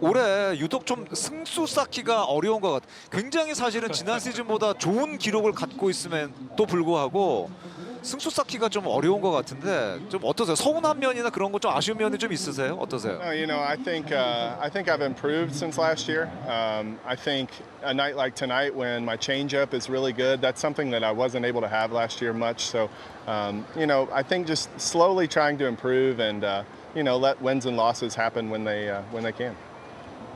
올해 유독 좀 승수 쌓기가 어려운 것 같아. 굉장히 사실은 지난 시즌보다 좋은 기록을 갖고 있음에도 불구하고 승수 쌓기가 좀 어려운 것 같은데 좀 어떠세요? 서운한 면이나 그런 거 좀 아쉬운 면이 좀 있으세요? 어떠세요? No, you know, I think uh, I think I've improved since last year. Um, I think a night like tonight, when my changeup is really good, that's something that I wasn't able to have last year much. So, um, you know, I think just slowly trying to improve and uh, you know let wins and losses happen when they uh, when they can.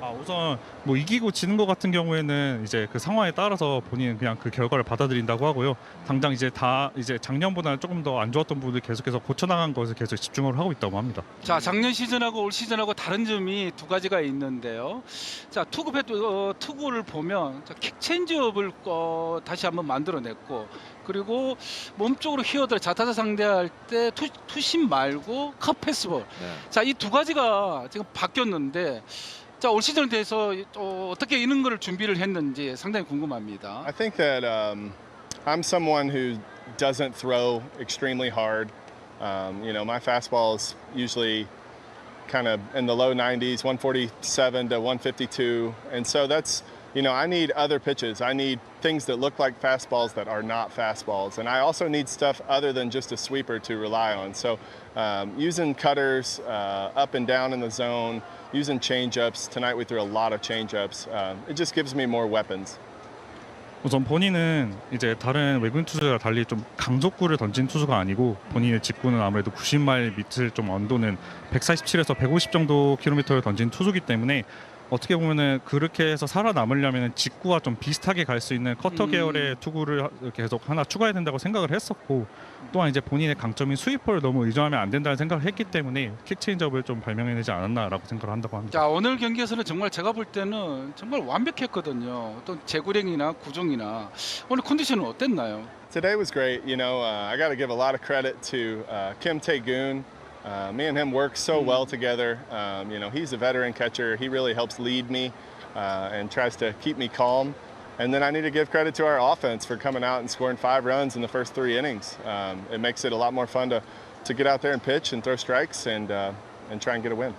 아, 우선 뭐 이기고 지는 것 같은 경우에는 이제 그 상황에 따라서 본인은 그냥 그 결과를 받아들인다고 하고요. 당장 이제 다 이제 작년보다는 조금 더 안 좋았던 부분을 계속해서 고쳐나간 것에 계속 집중을 하고 있다고 합니다. 자 작년 시즌하고 올 시즌하고 다른 점이 두 가지가 있는데요. 자 투구 패 어, 투구를 보면 자, 킥 체인지업을 어, 다시 한번 만들어냈고 그리고 몸쪽으로 휘어들어 자타자 상대할 때 투, 투심 말고 컵 패스볼. 네. 자 이 두 가지가 지금 바뀌었는데 자 올 시즌에 대해서 어, 어떻게 이런 거를 준비를 했는지 상당히 궁금합니다. I think that um, I'm someone who doesn't throw extremely hard. Um, you know, my fastball is usually kind of in the low 90s, 147 to 152. And so that's, you know, I need other pitches. I need things that look like fastballs that are not fastballs. And I also need stuff other than just a sweeper to rely on. So um, using cutters uh, up and down in the zone, using changeups. Tonight we threw a lot of changeups. Um, it just gives me more weapons. 우선 본인은 이제 다른 외국인 투수와 달리 좀 강속구를 던진 투수가 아니고 본인의 직구는 아무래도 90마일 밑을 좀 언도는 147에서 150 정도 킬로미터를 던진 투수기 때문에 어떻게 보면은 그렇게 해서 살아남으려면 직구와 좀 비슷하게 갈 수 있는 커터 음. 계열의 투구를 하- 계속 하나 추가해야 된다고 생각을 했었고 또한 이제 본인의 강점인 스위퍼를 너무 의존하면 안 된다는 생각을 했기 때문에 킥 체인지업을 좀 발명해내지 않았나라고 생각을 한다고 합니다. 자 오늘 경기에서는 정말 제가 볼 때는 정말 완벽했거든요. 어떤 제구력이나 구종이나 오늘 컨디션은 어땠나요? Today was great. You know, uh, I got to give a lot of credit to uh, Kim Tae-goon. Uh, me and him work so well together. Um, you know, he's a veteran catcher. He really helps lead me uh, and tries to keep me calm. And then I need to give credit to our offense for coming out and scoring five runs in the first three innings. Um, it makes it a lot more fun to, to get out there and pitch and throw strikes and, uh, and try and get a win.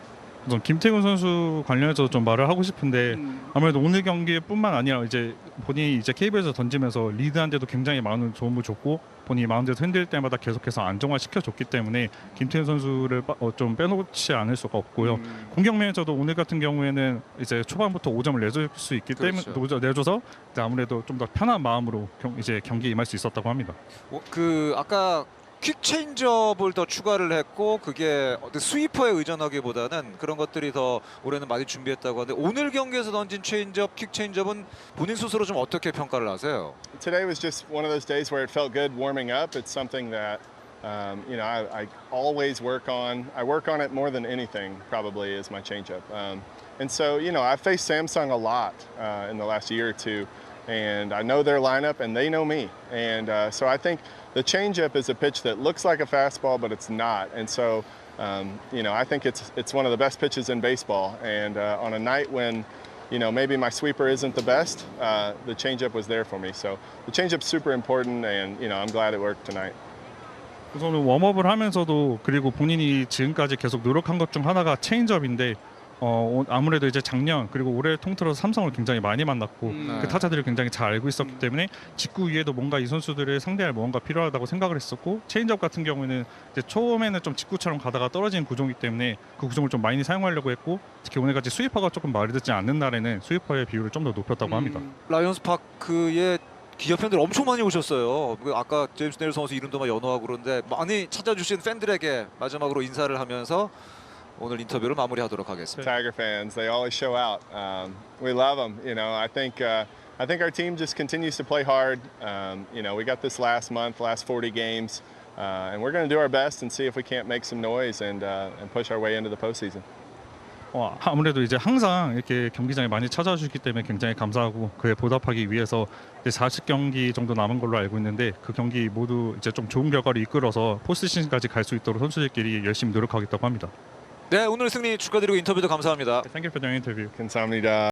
우선 김태균 선수 관련해서 좀 말을 하고 싶은데 음. 아무래도 오늘 경기뿐만 아니라 이제 본인이 이제 KBL에서 던지면서 리드한데도 굉장히 많은 도움을 줬고 본인이 마운드에서 흔들 때마다 계속해서 안정화 시켜 줬기 때문에 김태균 선수를 빠- 어, 좀 빼놓지 않을 수가 없고요. 음. 공격 면에서도 오늘 같은 경우에는 이제 초반부터 5점을 내줄 수 있기 때문에 그렇죠. 노- 내줘서 이제 아무래도 좀 더 편한 마음으로 경, 이제 경기에 임할 수 있었다고 합니다. 어, 그 아까 퀵 체인지업을 더 추가를 했고 그게 어떤 스위퍼에 의존하기보다는 그런 것들이 더 올해는 많이 준비했다고 하는데 오늘 경기에서 던진 체인지업, 퀵 체인지업은 본인 스스로 좀 어떻게 평가를 하세요? today was just one of those days where it felt good warming up. It's something that um, you know I, I always work on. I work on it more than anything. Probably is my changeup. Um, and so you know I've faced Samsung a lot uh, in the last year or two, and I know their lineup and they know me. And uh, so I think the changeup is a pitch that looks like a fastball, but it's not. And so. Um, you know, I think it's it's one of the best pitches in baseball. And uh, on a night when you know, maybe my sweeper isn't the best. Uh, the changeup was there for me, so the changeup's super important, and you know, I'm glad it worked tonight. 우선은 웜업을 하면서도 그리고 본인이 지금까지 계속 노력한 것 중 하나가 체인지업인데 어, 아무래도 이제 작년 그리고 올해 통틀어서 삼성을 굉장히 많이 만났고 음. 그 타자들을 굉장히 잘 알고 있었기 음. 때문에 직구 위에도 뭔가 이 선수들을 상대할 뭔가 필요하다고 생각을 했었고 체인지업 같은 경우에는 이제 처음에는 좀 직구처럼 가다가 떨어지는 구종이기 때문에 그 구종을 좀 많이 사용하려고 했고 특히 오늘같이 스위퍼가 조금 말이 듣지 않는 날에는 스위퍼의 비율을 좀 더 높였다고 합니다. 음. 라이온스 파크에 기아 팬들 엄청 많이 오셨어요. 그 아까 제임스 네일 선수 이름도 막 연호하고 그런데 많이 찾아주신 팬들에게 마지막으로 인사를 하면서 오늘 인터뷰를 마무리하도록 하겠습니다. Tiger fans, they always show out. Um, we love them. You know, I think uh, I think our team just continues to play hard. Um, you know, we got this last month, last 40 games, uh, and we're going to do our best and see if we can't make some noise and uh, and push our way into the postseason. 어, 아무래도 이제 항상 이렇게 경기장에 많이 찾아주기 때문에 굉장히 감사하고 그에 보답하기 위해서 이제 40경기 정도 남은 걸로 알고 있는데 그 경기 모두 이제 좀 좋은 결과를 이끌어서 포스트시즌까지 갈 수 있도록 선수들끼리 열심히 노력하겠다고 합니다. 네, 오늘 승리 축하드리고 인터뷰도 감사합니다. Thank you for the interview. 감사합니다.